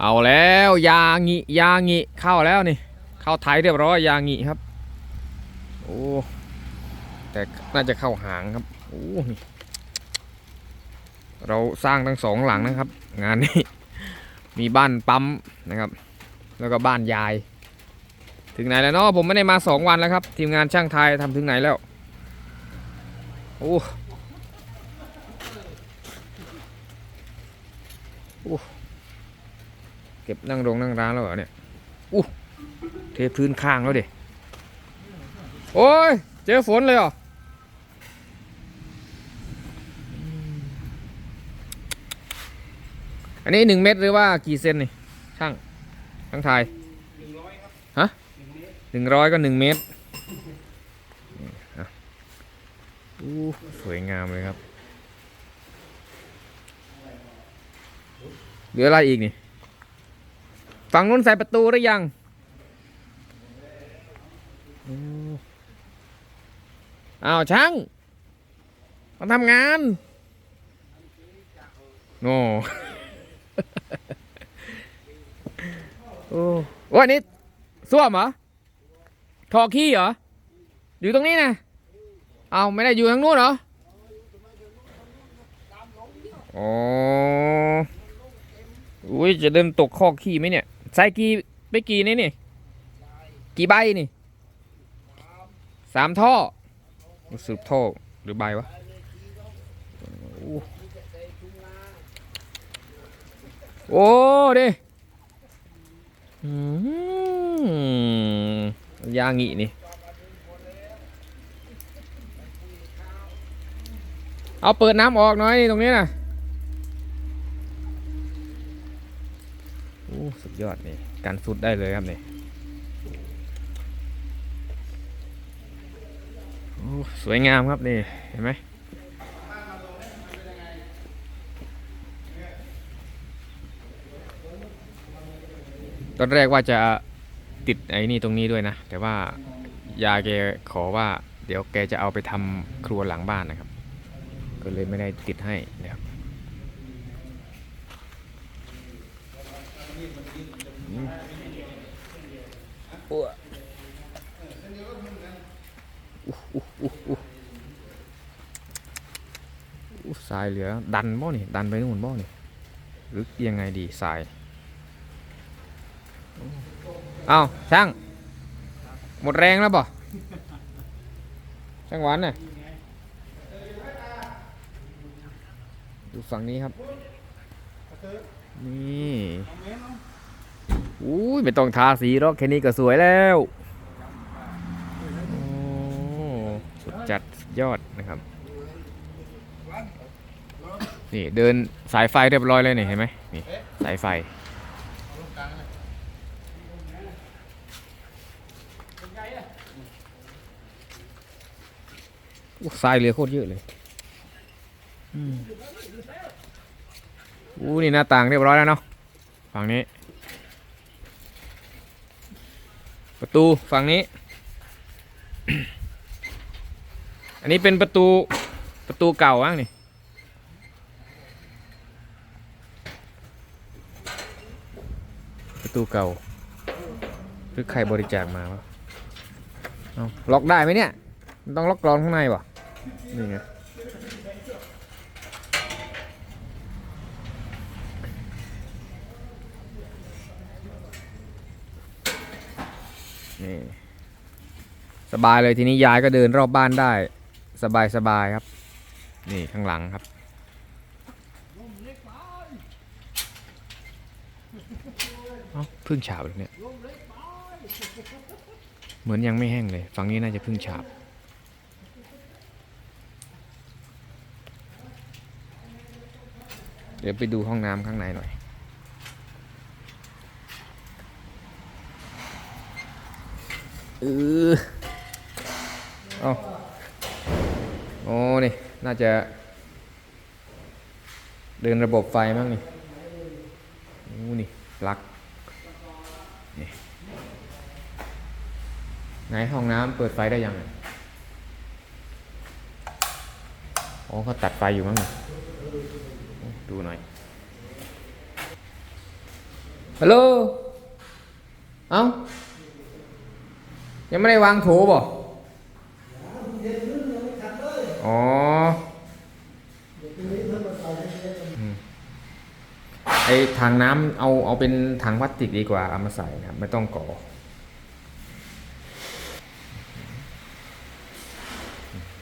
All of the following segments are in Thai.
เอาแล้วยางิยางิเข้าแล้วนี่ เข้าไทยเรียบร้อยยางิครับ โอ้แต่น่าจะเข้าหางครับโอ้นี่เราสร้างทั้งสองหลังนะครับ งานนี้มีบ้านปั๊มนะครับ แล้วก็บ้านยาย ถึงไหนแล้วเนาะผมไม่ได้มาสองวันแล้วครับ ทีมงานช่างไทยทำถึงไหนแล้วโอ้โอ้ เก็บนั่งโรงนั่งร้านแล้วเหรอเนี่ยอู้เทพื้นข้างแล้วดิโอ้ย เจอฝนเลยเหรออันนี้หนึ่งเมตรหรือว่ากี่เซนนี่ช่างช่างไทยฮะหนึ่งร้อยก็หนึ่งเมตรนี่อะอู้สวยงามเลยครับเหลืออะไรอีกนี่ ฝั่งนู้นใส่ประตูหรือยัง อ้าวช่าง มาทำงานโน่โอ้วันนี้ส้วมเหรอถอขี้เหรอ อยู่ตรงนี้นะ เอาไม่ได้อยู่ทางนู้นเหรออ๋ออุ้ยจะเดินตกคอขี้ไหมเนี่ย ใส่กี่ไปกี่นี่นี่ กี่ใบนี่สามท่อสืบท่อหรือใบวะโอ้ดิยางินี่ เอาเปิดน้ำออกหน่อยนี่ตรงนี้นะโอ้ สุดยอดนี่การสุดได้เลยครับนี่โอ้สวยงามครับนี่เห็นไหมตอนแรกว่าจะติดไอ้นี่ตรงนี้ด้วยนะ แต่ว่ายาแกขอว่า เดี๋ยวแกจะเอาไปทำครัวหลังบ้านนะครับ ก็เลยไม่ได้ติดให้นะครับ อ้วสายเหลือ ดันบ่นี่ดันไปนู่นบ่นี่หรือยังไงดีสายเอาช่าง หมดแรงแล้วบ่ช่างหวานน่ะดูฝั่งนี้ครับ นี่ อุ้ยไม่ต้องทาสีหรอกแค่นี้ก็สวยแล้วโอ้สุดจัดสุดยอดนะครับ นี่เดินสายไฟเรียบร้อยเลยนี่เห็นไหมนี่สายไฟอู้ทรายเหลือโคตรเยอะเลยอืมอู้นี่หน้าต่างเรียบร้อยแล้วเนาะฝั่งนี้ ประตูฝั่งนี้ อันนี้เป็นประตูประตูเก่าอะนี่ประตูเก่าหรือใครบริจาคมาวะเอล็อกได้ไหมเนี่ย มันต้องล็อกกรอนข้างในวะนี่ไง นี่ สบายเลยทีนี้ยายก็เดินรอบบ้านได้ สบายสบายครับ นี่ข้างหลังครับเพึ่งฉาบเลยเนี่ย เหมือนยังไม่แห้งเลย ฝั่งนี้น่าจะเพึ่งฉาบเดี๋ยวไปดูห้องน้ำข้างในหน่อย ออเอาโอ้นี่ น่าจะ เดินระบบไฟมั้งนี่โอ้นี่ปลั๊กนี่ไหนห้องน้ำเปิดไฟได้ยังอะอ๋อเขาตัดไฟอยู่มั้งนี่ดูหน่อย ฮัลโหล เอ้า ยังไม่ได้วางโถบ่อ๋อไอถังน้ำเอาเอาเป็นถังพลาสติกดีกว่าเอามาใส่นะครับไม่ต้องก่อ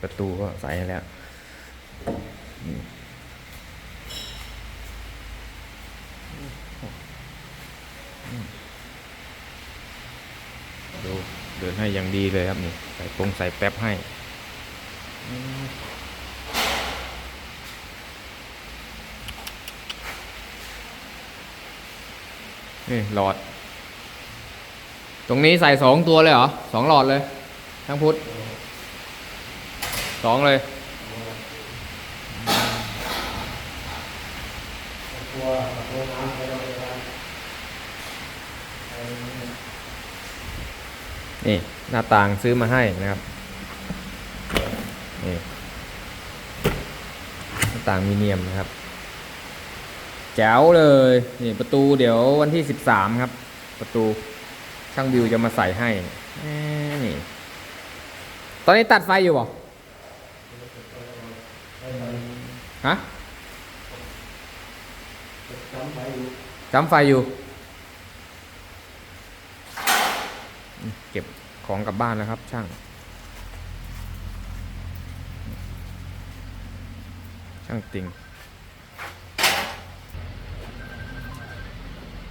ประตูก็ใส่แล้ว ดูเดิน ให้อย่างดีเลยครับนี่ใส่ปงใส่แป๊บให้นี่หลอด ตรงนี้ใส่สองตัวเลยเหรอสองหลอดเลย ทั้งพุทธสองเลยนี่ หน้าต่างซื้อมาให้นะครับนี่หน้าต่างมีเนียมนะครับ แจ๋วเลยนี่ประตูเดี๋ยววันที่สิบสามครับ ประตูช่างวิวจะมาใส่ให้นี่ตอนนี้ตัดไฟอยู่บ่ฮะจำไฟอยู่ เก็บ ของกลับบ้านแล้วครับ ช่าง ช่างติง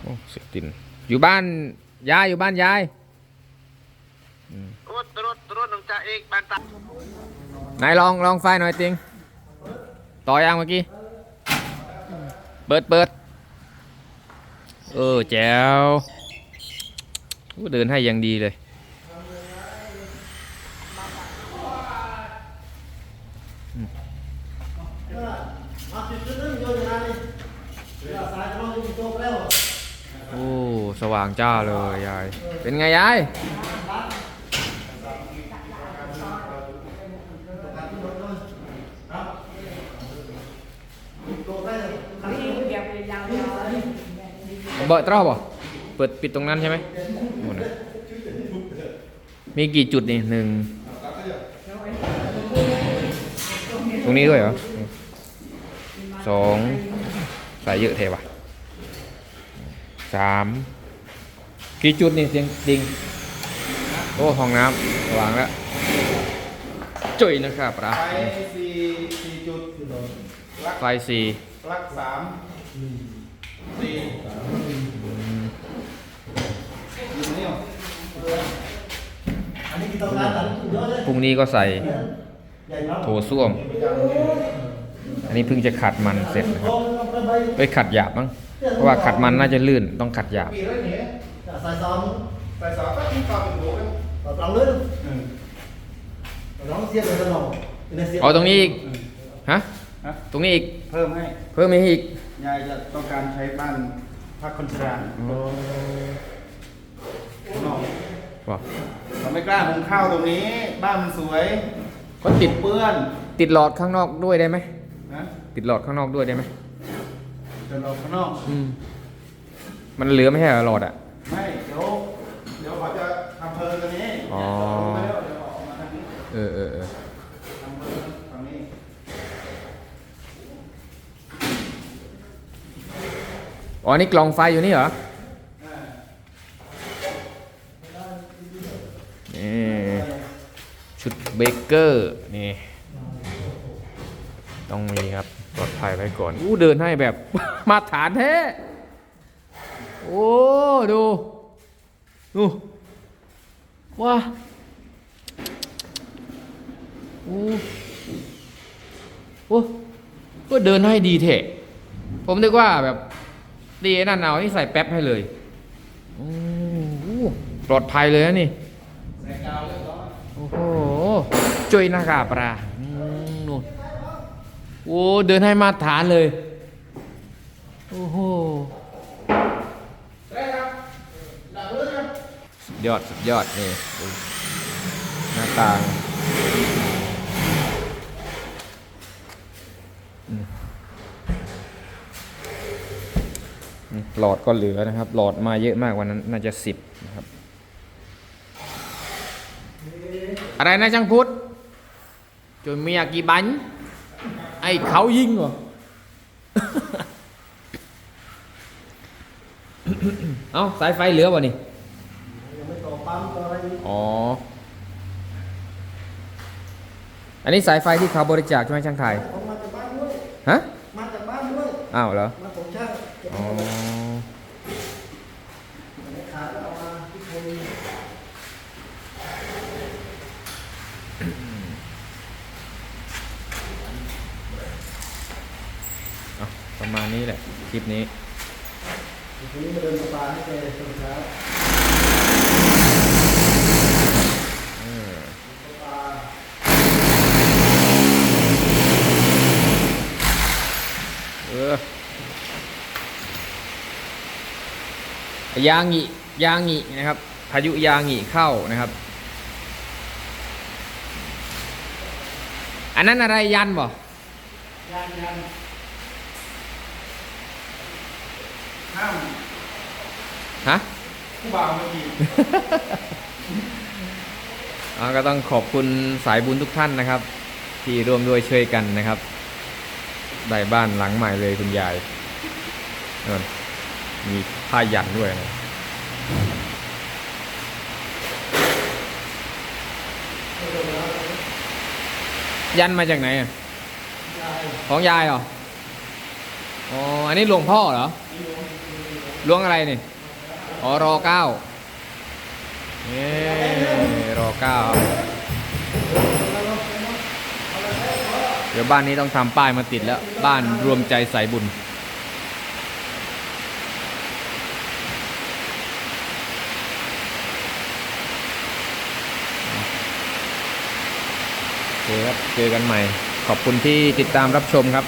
โอ้เสียตินอยู่บ้านยายอยู่บ้านยายรถรถรถน้องจ่าเอกบ้านตาไหนลองลองไฟหน่อยติง ต่อยังเมื่อกี้ เปิดเปิดเออแจ๋วอู้เดินให้อยังดีเลย โอ้ สว่างจ้าเลยยาย เป็นไงยาย เบอร์ตรอบบ่เปิดปิดตรงนั้นใช่ไหมหมดเลยมีกี่จุดนี่หนึ่ง ตรงนี้ด้วยเหรอสองใส่เยอะเทวะสาม กี่จุดนี่เสียงจริง โอ้ห้องน้ำสว่างแล้วจุยนะครับปลาไฟสี่สี่จุดลักไฟสี่ลักสามสี่อยู่นี่หรอพรุ่งนี้ก็ใส่โถส้วม อันนี้เพิ่งจะขัดมันเสร็จนะครับไปขัดหยาบมั้งเพราะว่าขัดมันน่าจะลื่นต้องขัดหยาบปีแล้วเนี่ย ใส่ซองใส่สองก็ทิ้งต่อเป็นหัวกันต่อตรงเลยน้องเสียบเลยตลอดเอาตรงนี้อีกฮะฮะตรงนี้อีกเพิ่มให้เพิ่มอีกยายจะต้องการใช้บ้านพักคนชราข้างนอกบอกเราไม่กล้าหุงข้าวตรงนี้ บ้านมันสวยก็ติดเปื้อน ติดหลอดข้างนอกด้วยได้ไหมนะติดหลอดข้างนอกด้วยได้ไหมจะรอข้างนอกอืมมันเหลือไม่ใช่เหรอหลอดอะ ไม่เดี๋ยวเดี๋ยวเขาจะทำเพลิงตรงนี้อ๋อเดี๋ยวเดี๋ยวออกมาทางนี้เออเออเออทำเพลิงทางนี้อ๋อนี่กล่องไฟอยู่นี่เหรอนี่ชุดเบเกอร์นี่ ต้องมีครับปลอดภัยไว้ก่อนอู้เดินให้แบบ มาตรฐานแท้ โอ้ดู ดูว้าโอ้โอ้ก็เดินให้ดีเทะผมนึกว่าแบบดีนั่นเอานี่ใส่แป๊บให้เลยโอ้โหปลอดภัยเลยนะนี่โอ้โหจุยหนากาปลานู่นโอ้เดินให้มาตรฐานเลย โอ้โหสุด ยอดสุดยอดนี่หน้าต่างหลอดก็เหลือนะครับ หลอดมาเยอะมากวันนั้น น่าจะสิบนะครับ อะไรนะช่างพุทธจนเมียกี่บันไอ้เขายิงเหรอเอาสายไฟเหลือป่ะนี่ ยังไม่ต่อปั๊มต่ ออะไรอีกอ๋อ อันนี้สายไฟที่เขาบริจาคใช่ไหมช่างไทยผมมาจากบ้านด้วยฮะ มาจากบ้านด้วยอ้าวเหรอ มาผมช่างเก็บอ๋อไม่ขายแล้วเอามาที่คนเอาประมาณนี้แหละคลิปนี้ ทีนี้มาเดินสปาให้แกตอนเช้าสปา เออ ยางงียางงีนะครับ พายุยางงีเข้านะครับ อันนั้นอะไรยันบ่ยันยันห้ามฮะผู้บ่าวเมื่อกี้อ่าก็ต้องขอบคุณสายบุญทุกท่านนะครับ ที่ร่วมด้วยช่วยกันนะครับ ได้บ้านหลังใหม่เลยคุณยายนั่น มีผ้ายันด้วยนะยันมาจากไหนอะของยายเหรอ อ๋อ อันนี้หลวงพ่อเหรอหลวงอะไรนี่ อ๋อ รอเก้านี่รอเก้า เดี๋ยวบ้านนี้ต้องทำป้ายมาติดแล้ว บ้านรวมใจสายบุญ เคครับ เจอกันใหม่ ขอบคุณที่ติดตามรับชมครับ